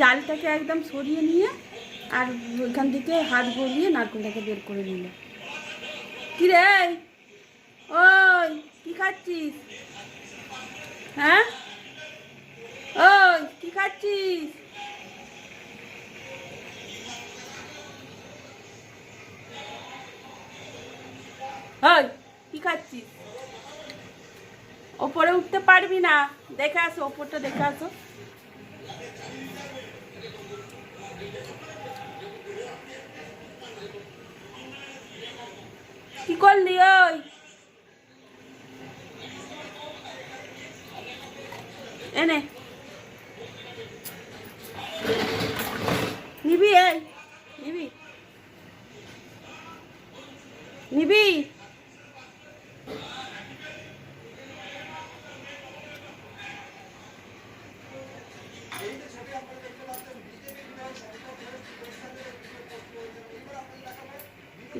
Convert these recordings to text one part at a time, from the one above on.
জালটাকে একদম সরিয়ে নিয়ে আর ওইখান থেকে হাত গলিয়ে নারকেলটাকে বের করে নিল। কি রে ওই, কি খাচ্ছিস? হ্যাঁ? ওই, কি খাচ্ছিস? ওই, কি খাচ্ছিস? ওপরে উঠতে পারবি না। দেখে আসো, ওপরটা দেখে আসো। করলি ওই। এনে নিবি এই। নিবি। নিবি।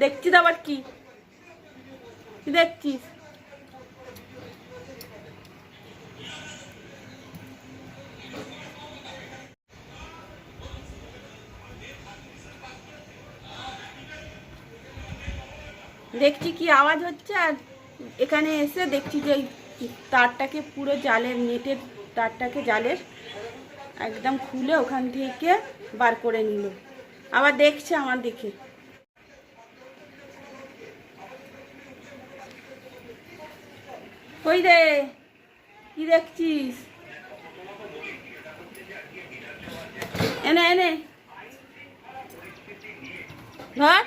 দেখছিস আবার কি। দেখছিস? দেখছি কি আওয়াজ হচ্ছে আর এখানে এসে দেখছি যে তারটাকে পুরো জালের, নেটের তারটাকে জালের একদম খুলে ওখান থেকে বার করে নিল। আবার দেখছে আমার দেখে কই রে কি দেখছিস? এনে এনে। ধর।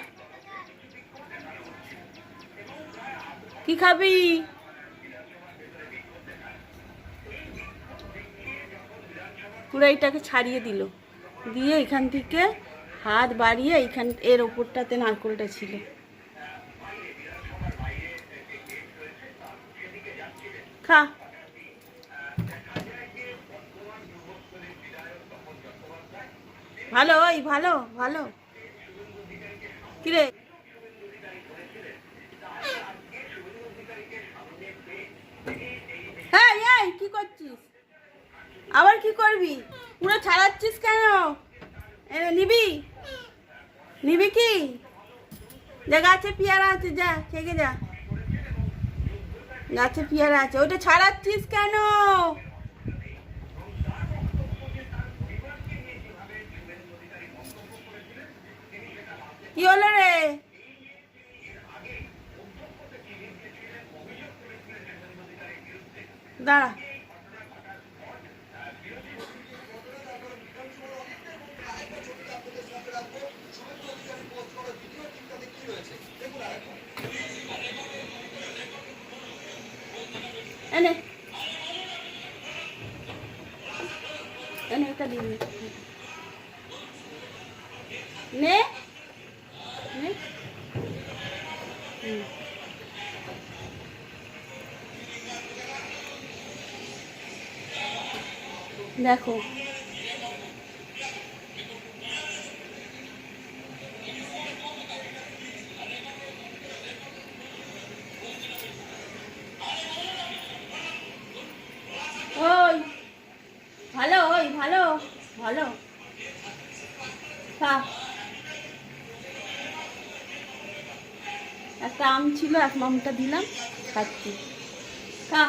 কি খাবি? পুরো এইটাকে ছাড়িয়ে দিল। দিয়ে এখান থেকে হাত বাড়িয়ে এইখান এর ওপরটাতে নারকোলটা ছিল। খা ভালো, ওই ভালো ভালো। কিরে? হ্যাঁ এই, কি করছিস? আবার কি করবি? পুরো ছাড়াচ্ছিস কেন? নিবি? নিবি কি? যা গাছে পেয়ারা আছে, যা থেকে যা। গাছে পেয়ারা আছে ওইটা ছাড়াচ্ছিস কেন? কি হলো রে? দাঁড়া এনে এনে এটা দিন নে নে হুম। দেখো ওই ভালো ওই ভালো ভালো? একটা আম ছিল এক মামটা দিলাম খাচ্ছি। খা।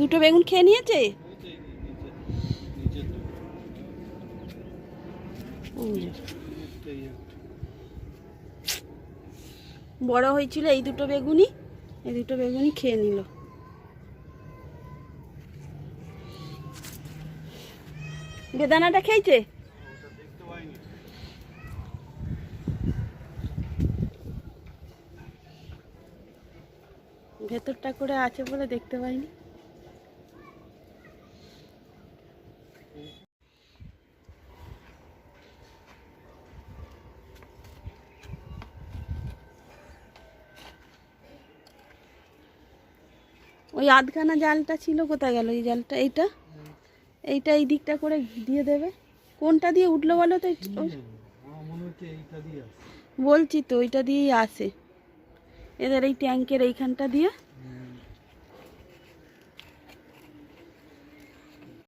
দুটো বেগুন খেয়ে নিয়েছে? বড় হয়েছিল এই দুটো বেগুনি এই দুটো বেগুনি খেয়ে নিল। বেদানাটা খেয়েছে? ভেতরটা করে আছে বলে দেখতে পাইনি। ওই আধখানা জালটা ছিল কোথায় গেল এই জালটা? এইটা? এইটা এই দিকটা করে দিয়ে দেবে। কোনটা দিয়ে উঠল বলো তো বলছি তো ওইটা দিয়েই আসে। এদের এই ট্যাঙ্কের এইখানটা দিয়ে